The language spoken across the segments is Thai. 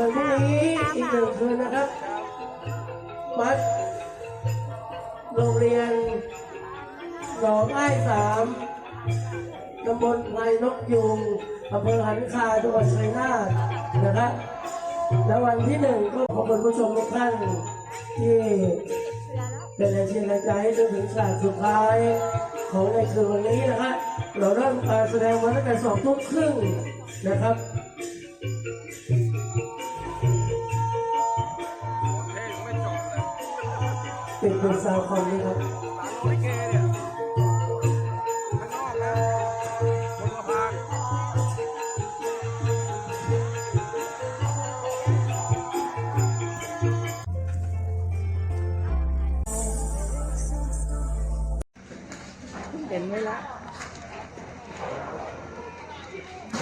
ส่วนพรุ่งนี้อีกหนึ่งคืนนะครับวัดโรงเรียนหนองไอ้สามตำบลไพรนกยุงอำเภอหันคาจังหวัดชัยนาทนะครับแล้ววันที่หนึ่งก็ขอบคุณผู้ชมทุกท่านที่เป็นแรงเชียร์แรงใจจนถึงฉากสุดท้ายของในคืนวันนี้นะฮะเราเริ่มการแสดงมาตั้งแต่สองทุ่มครึ่งนะครับ เป็นคนซาวคอมนี่ครับสามโลลิเกเนี่ยข้างนอกนะบนสะพานเห็นไว้ละ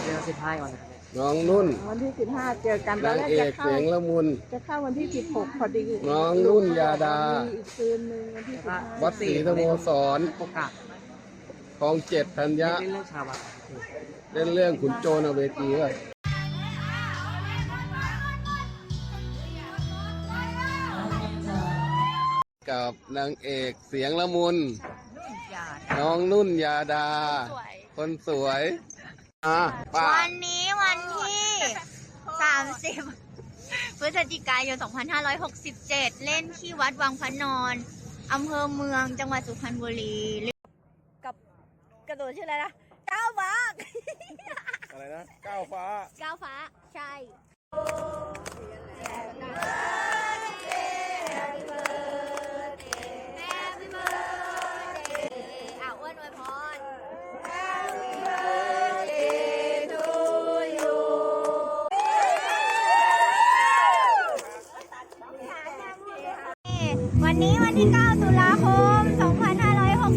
เดือนสิบห้าก่อนนะ น้องนุ่นวันที่สิบห้าเจอกันตอนนางแรกเอจะกเข้าเสียงละมุน จะเข้าวันที่สิบหกพอดีน้องนุ่นยาดา มีอีกคืนหนึ่งวันที่สิบห้าวัดศรีธโมสรโอกาสคลองเจ็ดธัญญะ เล่นเรื่องชาวบ้านเล่นเรื่องขุนโจรเอาเวทีไว้กับนางเอกเสียงละมุน น้องนุ่นยาดา คนสวยอะป้าวันนี้ วันที่30พฤศจิกายน 2567 เล่นที่วัดวังพระนอนอำเภอเมืองจังหวัดสุพรรณบุรี กับกระโดดชื่ออะไรนะก้าวฟ้าอะไรนะก้าวฟ้าก้าวฟ้า ใช่ Happy birthday อะอ้วนอวยพร Happy birthday to you วันนี้วันที่ 9 ตุลาคม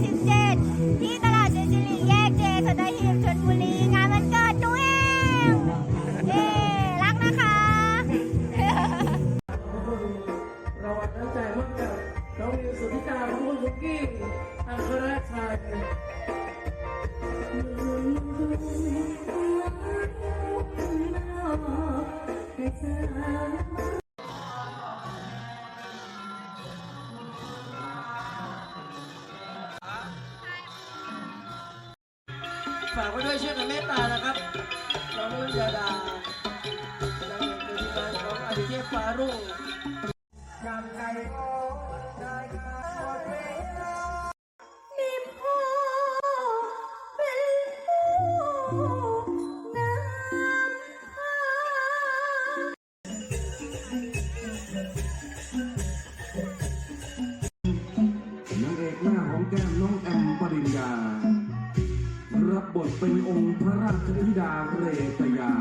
2567 ที่ตลาดเจจิริแยกเจสัตหีบชลบุรี งานวันเกิดหนูเองเย้รักนะคะ เราวัดน้ำใจร่วมกับน้องมิวสุธิดาและคุณสุกี้อัครชัย ฝากไว้ด้วยช่วยกันเมตตานะครับน้องนุ่นยาดานางเอกเป็นทีมงานของอดิเทพฟารุ่งยามไก่โอ้ได้การหมดเวลา มีพ่อเป็นผู้นำพานางเอกหน้าของแก้มน้องแอมปริญญา รับบทเป็นองค์พระราชธิดาเรตยา